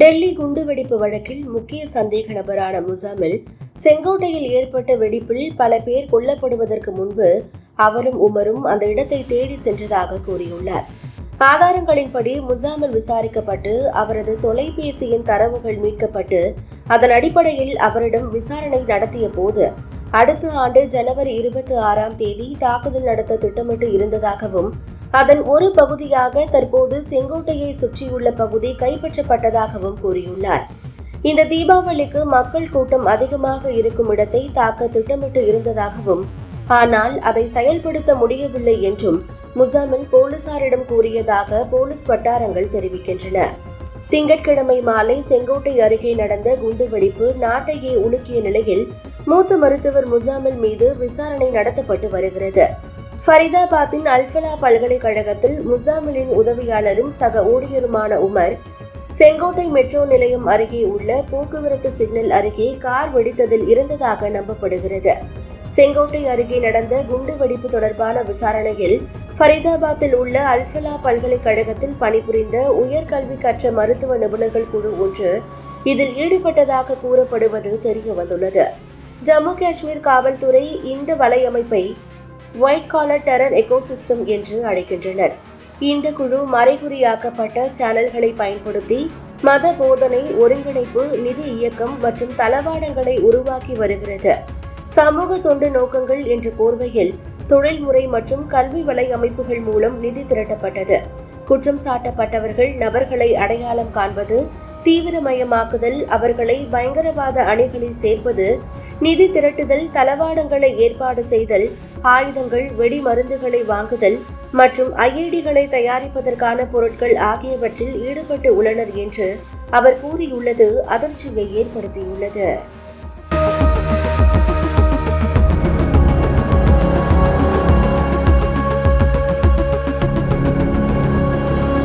டெல்லி குண்டுவெடிப்பு வழக்கில் முக்கிய சந்தேக நபரான முசாமில் செங்கோட்டையில் ஏற்பட்ட வெடிப்பில் பல பேர் கொல்லப்படுவதற்கு முன்பு அவரும் உமரும் அந்த இடத்தை தேடி சென்றதாக கூறியுள்ளார். ஆதாரங்களின்படி முசாமில் விசாரிக்கப்பட்டு அவரது தொலைபேசியின் தரவுகள் மீட்கப்பட்டு அதன் அடிப்படையில் அவரிடம் விசாரணை நடத்திய போது அடுத்த ஆண்டு ஜனவரி இருபத்தி ஆறாம் தேதி தாக்குதல் நடத்த திட்டமிட்டு இருந்ததாகவும் அதன் ஒரு பகுதியாக தற்போது செங்கோட்டையை சுற்றியுள்ள பகுதி கைப்பற்றப்பட்டதாகவும் கூறியுள்ளார். இந்த தீபாவளிக்கு மக்கள் கூட்டம் அதிகமாக இருக்கும் இடத்தை தாக்க திட்டமிட்டு இருந்ததாகவும் ஆனால் அதை செயல்படுத்த முடியவில்லை என்றும் முசாமில் போலீசாரிடம் கூறியதாக போலீஸ் வட்டாரங்கள் தெரிவிக்கின்றன. திங்கட்கிழமை மாலை செங்கோட்டை அருகே நடந்த குண்டுவெடிப்பு நாட்டையே உலுக்கிய நிலையில் மூத்த மருத்துவர் முசாமில் மீது விசாரணை நடத்தப்பட்டு வருகிறது. ஃபரிதாபாத்தின் அல்ஃபலா பல்கலைக்கழகத்தில் முசாமிலின் உதவியாளரும் சக ஊழியருமான உமர் செங்கோட்டை மெட்ரோ நிலையம் அருகே உள்ள போக்குவரத்து சிக்னல் அருகே கார் வெடித்ததில் இருந்ததாக நம்பப்படுகிறது. செங்கோட்டை அருகே நடந்த குண்டு வெடிப்பு தொடர்பான விசாரணையில் ஃபரிதாபாத்தில் உள்ள அல்ஃபலா பல்கலைக்கழகத்தில் பணிபுரிந்த உயர்கல்வி கற்ற மருத்துவ நிபுணர்கள் குழு ஒன்று இதில் ஈடுபட்டதாக கூறப்படுவது தெரிய வந்துள்ளது ஜம்மு காஷ்மீர் காவல்துறை இந்த வலையமைப்பை ஒயிட் காலர் டெரர் எக்கோசிஸ்டம் என்று அழைக்கின்றனர். இந்த குழு மறைகுறியாக்கப்பட்ட சேனல்களை பயன்படுத்தி மத போதனை ஒருங்கிணைப்பு நிதி இயக்கம் மற்றும் தளவாடங்களை உருவாக்கி வருகிறது. சமூக தொண்டு நோக்கங்கள் என்ற போர்வையில் தொழில்முறை மற்றும் கல்வி வலை அமைப்புகள் மூலம் நிதி திரட்டப்பட்டது. குற்றம் சாட்டப்பட்டவர்கள் நபர்களை அடையாளம் காண்பது தீவிரமயமாக்குதல் அவர்களை பயங்கரவாத அணிகளில் சேர்ப்பது நிதி திரட்டுதல் தளவாடங்களை ஏற்பாடு செய்தல் ஆயுதங்கள் வெடி மருந்துகளை வாங்குதல் மற்றும் ஐஐடிகளை தயாரிப்பதற்கான பொருட்கள் ஆகியவற்றில் ஈடுபட்டு உள்ளனர் என்று அவர் கூறியுள்ளது அதிர்ச்சியை ஏற்படுத்தியுள்ளது.